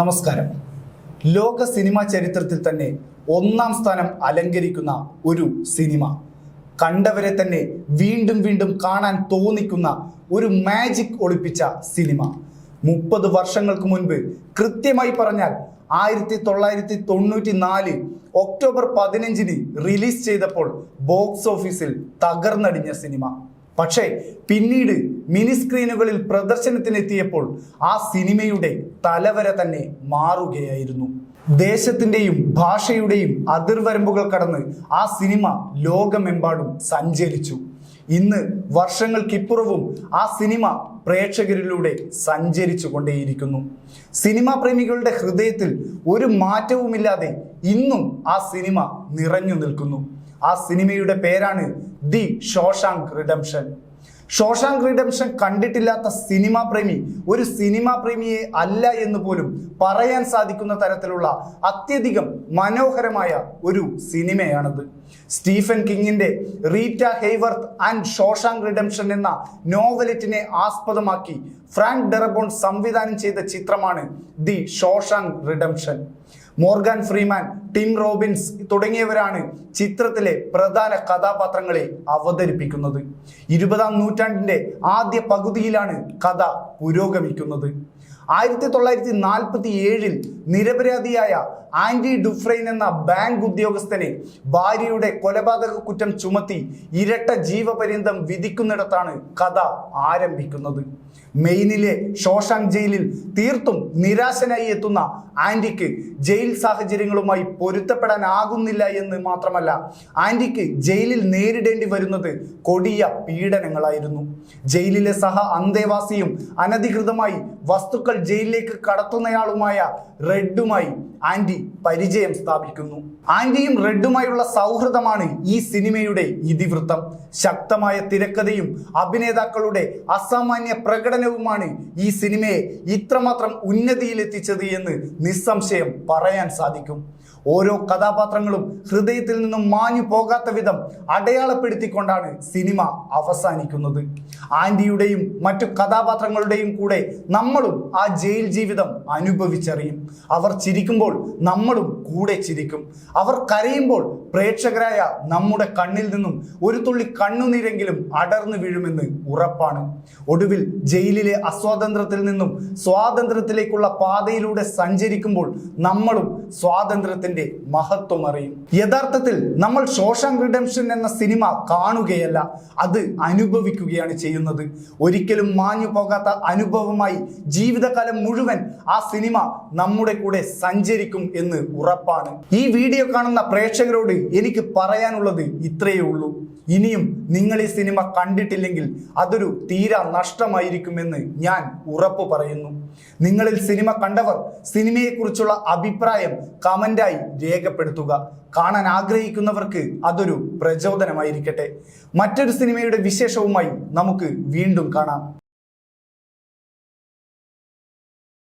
നമസ്കാരം. ലോക സിനിമാ ചരിത്രത്തിൽ തന്നെ ഒന്നാം സ്ഥാനം അലങ്കരിക്കുന്ന ഒരു സിനിമ. കണ്ടവരെ തന്നെ വീണ്ടും വീണ്ടും കാണാൻ തോന്നിക്കുന്ന ഒരു മാജിക് ഒളിപ്പിച്ച സിനിമ. മുപ്പത് വർഷങ്ങൾക്ക് മുൻപ് കൃത്യമായി പറഞ്ഞാൽ ആയിരത്തി തൊള്ളായിരത്തി തൊണ്ണൂറ്റി നാല് ഒക്ടോബർ പതിനഞ്ചിന് റിലീസ് ചെയ്തപ്പോൾ ബോക്സ് ഓഫീസിൽ തകർന്നടിഞ്ഞ സിനിമ. പക്ഷേ പിന്നീട് മിനി സ്ക്രീനുകളിൽ പ്രദർശനത്തിനെത്തിയപ്പോൾ ആ സിനിമയുടെ തലവര തന്നെ മാറുകയായിരുന്നു. ദേശത്തിന്റെയും ഭാഷയുടെയും അതിർവരമ്പുകൾ കടന്ന് ആ സിനിമ ലോകമെമ്പാടും സഞ്ചരിച്ചു. ഇന്ന് വർഷങ്ങൾക്കിപ്പുറവും ആ സിനിമ പ്രേക്ഷകരിലൂടെ സഞ്ചരിച്ചു കൊണ്ടേയിരിക്കുന്നു. സിനിമാ പ്രേമികളുടെ ഹൃദയത്തിൽ ഒരു മാറ്റവുമില്ലാതെ ഇന്നും ആ സിനിമ നിറഞ്ഞു നിൽക്കുന്നു. ആ സിനിമയുടെ പേരാണ് the Shawshank Redemption. Shawshank Redemption കണ്ടിട്ടില്ലാത്ത സിനിമാ പ്രേമി ഒരു സിനിമാ പ്രേമിയെ അല്ല എന്ന് പോലും പറയാൻ സാധിക്കുന്ന തരത്തിലുള്ള അത്യധികം മനോഹരമായ ഒരു സിനിമയാണത്. Stephen കിങ്ങിന്റെ Rita Hayworth and Shawshank Redemption എന്ന നോവലറ്റിനെ ആസ്പദമാക്കി ഫ്രാങ്ക് ഡെറബോൺ സംവിധാനം ചെയ്ത ചിത്രമാണ് the Shawshank Redemption. Morgan Freeman Tim Robbins തുടങ്ങിയവരാണ് ചിത്രത്തിലെ പ്രധാന കഥാപാത്രങ്ങളെ അവതരിപ്പിക്കുന്നത്. ഇരുപതാം നൂറ്റാണ്ടിന്റെ ആദ്യ പകുതിയിലാണ് കഥ പുരോഗമിക്കുന്നത്. ആയിരത്തി തൊള്ളായിരത്തി നാൽപ്പത്തി ഏഴിൽ നിരപരാധിയായ ആന്റി ഡുഫ്രൈൻ എന്ന ബാങ്ക് ഉദ്യോഗസ്ഥനെ ഭാര്യയുടെ കൊലപാതക കുറ്റം ചുമത്തി ഇരട്ട ജീവപര്യന്തം വിധിക്കുന്നിടത്താണ് കഥ ആരംഭിക്കുന്നത്. മെയിനിലെ ഷോഷാങ് ജയിലിൽ തീർത്തും നിരാശനായി എത്തുന്ന ആന്റിക്ക് ജയിൽ സാഹചര്യങ്ങളുമായി പൊരുത്തപ്പെടാനാകുന്നില്ല എന്ന് മാത്രമല്ല ആന്റിക്ക് ജയിലിൽ നേരിടേണ്ടി വരുന്നത് കൊടിയ പീഡനങ്ങളായിരുന്നു. ജയിലിലെ സഹ അന്തേവാസിയും അനധികൃതമായി വസ്തുക്കൾ ജയിലിലേക്ക് കടത്തുന്നയാളുമായ റെഡുമായി ആന്റി പരിചയം സ്ഥാപിക്കുന്നു. ആന്റിയും റെഡുമായുള്ള സൗഹൃദമാണ് ഈ സിനിമയുടെ ഇതിവൃത്തം. ശക്തമായ തിരക്കഥയും അഭിനേതാക്കളുടെ അസാമാന്യ പ്രകടനവുമാണ് ഈ സിനിമയെ ഇത്രമാത്രം ഉന്നതിയിലെത്തിച്ചത് എന്ന് നിസ്സംശയം പറയാൻ സാധിക്കും. ഓരോ കഥാപാത്രങ്ങളും ഹൃദയത്തിൽ നിന്നും മാഞ്ഞു പോകാത്ത വിധം അടയാളപ്പെടുത്തിക്കൊണ്ടാണ് സിനിമ അവസാനിക്കുന്നത്. ആന്റിയുടെയും മറ്റു കഥാപാത്രങ്ങളുടെയും കൂടെ നമ്മളും ആ ജയിൽ ജീവിതം അനുഭവിച്ചറിയും. അവർ ചിരിക്കുമ്പോൾ നമ്മളും കൂടെ ചിരിക്കും. അവർ കരയുമ്പോൾ പ്രേക്ഷകരായ നമ്മുടെ കണ്ണിൽ നിന്നും ഒരു തുള്ളി കണ്ണുനീരെങ്കിലും അടർന്നു വീഴുമെന്ന് ഉറപ്പാണ്. ഒടുവിൽ ജയിലിലെ അസ്വാതന്ത്ര്യത്തിൽ നിന്നും സ്വാതന്ത്ര്യത്തിലേക്കുള്ള പാതയിലൂടെ സഞ്ചരിക്കുമ്പോൾ നമ്മളും സ്വാതന്ത്ര്യത്തിന്റെ മഹത്വം അറിയും. യഥാർത്ഥത്തിൽ നമ്മൾ ശോഷൻ റിഡംഷൻ എന്ന സിനിമ കാണുകയല്ല അത് അനുഭവിക്കുകയാണ് ചെയ്യുന്നത്. ഒരിക്കലും മാഞ്ഞു പോകാത്ത അനുഭവമായി ജീവിതകാലം മുഴുവൻ ആ സിനിമ നമ്മുടെ കൂടെ സഞ്ചരിക്കും എന്ന് ഉറപ്പാണ്. ഈ വീഡിയോ കാണുന്ന പ്രേക്ഷകരോട് എനിക്ക് പറയാനുള്ളത് ഇത്രയേ ഉള്ളൂ. ഇനിയും നിങ്ങൾ ഈ സിനിമ കണ്ടിട്ടില്ലെങ്കിൽ അതൊരു തീരാ നഷ്ടമായിരിക്കുമെന്ന് ഞാൻ ഉറപ്പ് പറയുന്നു. നിങ്ങളിൽ സിനിമ കണ്ടവർ സിനിമയെക്കുറിച്ചുള്ള അഭിപ്രായം കമന്റായി രേഖപ്പെടുത്തുക. കാണാൻ ആഗ്രഹിക്കുന്നവർക്ക് അതൊരു പ്രചോദനമായിരിക്കട്ടെ. മറ്റൊരു സിനിമയുടെ വിശേഷവുമായി നമുക്ക് വീണ്ടും കാണാം.